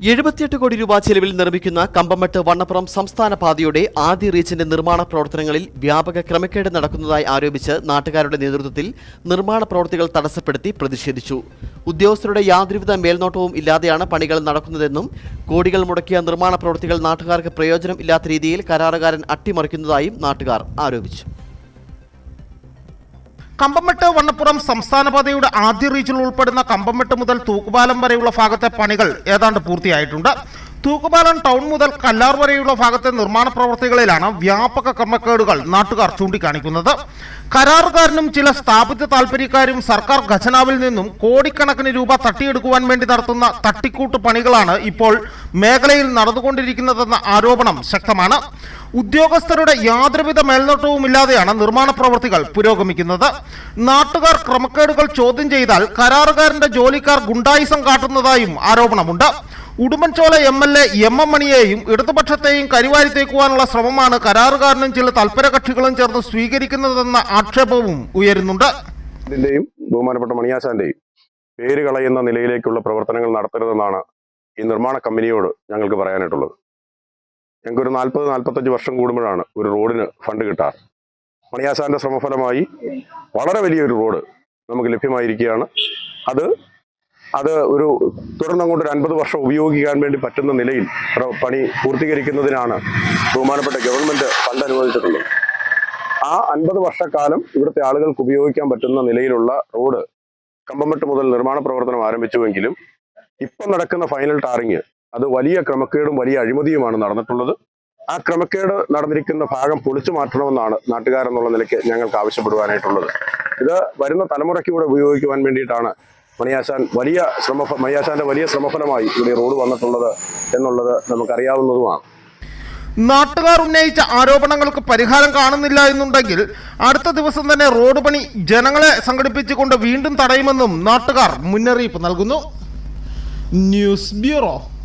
എഴുപത്തിയെട്ട് കോടി രൂപ ചെലവിൽ നിർമ്മിക്കുന്ന കമ്പമട്ട് വണ്ണപ്പുറം സംസ്ഥാന പാതയുടെ ആദ്യ റീച്ചിന്റെ നിർമ്മാണ പ്രവർത്തനങ്ങളിൽ വ്യാപക ക്രമക്കേട് നടക്കുന്നതായി ആരോപിച്ച് നാട്ടുകാരുടെ നേതൃത്വത്തിൽ നിർമ്മാണ പ്രവൃത്തികൾ തടസ്സപ്പെടുത്തി പ്രതിഷേധിച്ചു. ഉദ്യോഗസ്ഥരുടെ യാതൊരുവിധ മേൽനോട്ടവും ഇല്ലാതെയാണ് പണികൾ നടക്കുന്നതെന്നും കോടികൾ മുടക്കിയ നിർമ്മാണ പ്രവൃത്തികൾ നാട്ടുകാർക്ക് പ്രയോജനം ഇല്ലാത്ത രീതിയിൽ കരാറുകാരൻ അട്ടിമറിക്കുന്നതായും നാട്ടുകാർ ആരോപിച്ചു. കമ്പമെട്ട് വണ്ണപ്പുറം സംസ്ഥാന പാതയുടെ ആദ്യ റീച്ചിൽ ഉൾപ്പെടുന്ന കമ്പമെട്ട് മുതൽ തൂക്കുപാലം വരെയുള്ള ഭാഗത്തെ പണികൾ ഏതാണ്ട് പൂർത്തിയായിട്ടുണ്ട്. തൂക്കുപാലം ടൗൺ മുതൽ കല്ലാർ വരെയുള്ള ഭാഗത്തെ നിർമ്മാണ പ്രവർത്തികളിലാണ് വ്യാപക ക്രമക്കേടുകൾ നാട്ടുകാർ ചൂണ്ടിക്കാണിക്കുന്നത്. കരാറുകാരനും ചില സ്ഥാപിത താൽപ്പര്യക്കാരും സർക്കാർ ഖജനാവിൽ നിന്നും കോടിക്കണക്കിന് രൂപ തട്ടിയെടുക്കുവാൻ വേണ്ടി നടത്തുന്ന തട്ടിക്കൂട്ട് പണികളാണ് ഇപ്പോൾ മേഖലയിൽ നടന്നുകൊണ്ടിരിക്കുന്നതെന്ന ആരോപണം ശക്തമാണ്. ഉദ്യോഗസ്ഥരുടെ യാതൊരുവിധ മേൽനോട്ടവും ഇല്ലാതെയാണ് നിർമ്മാണ പ്രവർത്തികൾ പുരോഗമിക്കുന്നത്. നാട്ടുകാർ ക്രമക്കേടുകൾ ചോദ്യം ചെയ്താൽ കരാറുകാരന്റെ ജോലിക്കാർ ഗുണ്ടായിസം കാട്ടുന്നതായും ആരോപണമുണ്ട്. Udumbanchola M L A M M മണിയെയും ഇടതുപക്ഷത്തെയും കരിവാരി തേക്കുവാനുള്ള ശ്രമമാണ് കരാറുകാരനും ചില തൽപര കക്ഷികളും ചേർന്ന് സ്വീകരിക്കുന്നതെന്ന ആക്ഷേപവും ഉയരുന്നുണ്ട്. ബഹുമാനപ്പെട്ട മണിയാശാന്റെയും പേര് കളയുന്ന നിലയിലേക്കുള്ള പ്രവർത്തനങ്ങൾ നടത്തരുതെന്നാണ് ഈ നിർമ്മാണ കമ്പനിയോട് ഞങ്ങൾക്ക് പറയാനായിട്ടുള്ളത്. ഞങ്ങൾക്ക് ഒരു നാൽപ്പത് നാൽപ്പത്തഞ്ച് വർഷം കൂടുമ്പോഴാണ് ഒരു റോഡിന് ഫണ്ട് കിട്ടാറ്. മണിയാസാന്റെ ശ്രമഫലമായി വളരെ വലിയൊരു റോഡ് നമുക്ക് ലഭ്യമായിരിക്കുകയാണ്. അത് അത് ഒരു തുടർന്നങ്ങോട്ട് ഒരു അൻപത് വർഷം ഉപയോഗിക്കാൻ വേണ്ടി പറ്റുന്ന നിലയിൽ പണി പൂർത്തീകരിക്കുന്നതിനാണ് ബഹുമാനപ്പെട്ട ഗവൺമെന്റ് ഫണ്ട് അനുവദിച്ചിട്ടുള്ളത്. ആ അൻപത് വർഷക്കാലം ഇവിടുത്തെ ആളുകൾക്ക് ഉപയോഗിക്കാൻ പറ്റുന്ന നിലയിലുള്ള റോഡ് കമ്പമട്ട് മുതൽ നിർമ്മാണ പ്രവർത്തനം ആരംഭിച്ചുവെങ്കിലും ഇപ്പം നടക്കുന്ന ഫൈനൽ ടാറിങ് അത് വലിയ ക്രമക്കേടും വലിയ അഴിമതിയുമാണ് നടന്നിട്ടുള്ളത്. ആ ക്രമക്കേട് നടന്നിരിക്കുന്ന ഭാഗം പൊളിച്ചു മാറ്റണമെന്നാണ് നാട്ടുകാരെന്നുള്ള നിലയ്ക്ക് ഞങ്ങൾക്ക് ആവശ്യപ്പെടുവാനായിട്ടുള്ളത്. ഇത് വരുന്ന തലമുറയ്ക്ക് കൂടെ ഉപയോഗിക്കുവാൻ വേണ്ടിയിട്ടാണ് മണിയാശാൻ വലിയ ശ്രമ മണിയാശാന്റെ വലിയ ശ്രമഫലമായി ഇവിടെ റോഡ് വന്നിട്ടുള്ളത് എന്നുള്ളത് നമുക്കറിയാവുന്നതുമാണ്. നാട്ടുകാർ ഉന്നയിച്ച ആരോപണങ്ങൾക്ക് പരിഹാരം കാണുന്നില്ല എന്നുണ്ടെങ്കിൽ അടുത്ത ദിവസം തന്നെ റോഡ് പണി ജനങ്ങളെ സംഘടിപ്പിച്ചുകൊണ്ട് വീണ്ടും തടയുമെന്നും നാട്ടുകാർ മുന്നറിയിപ്പ് നൽകുന്നു. News bureau.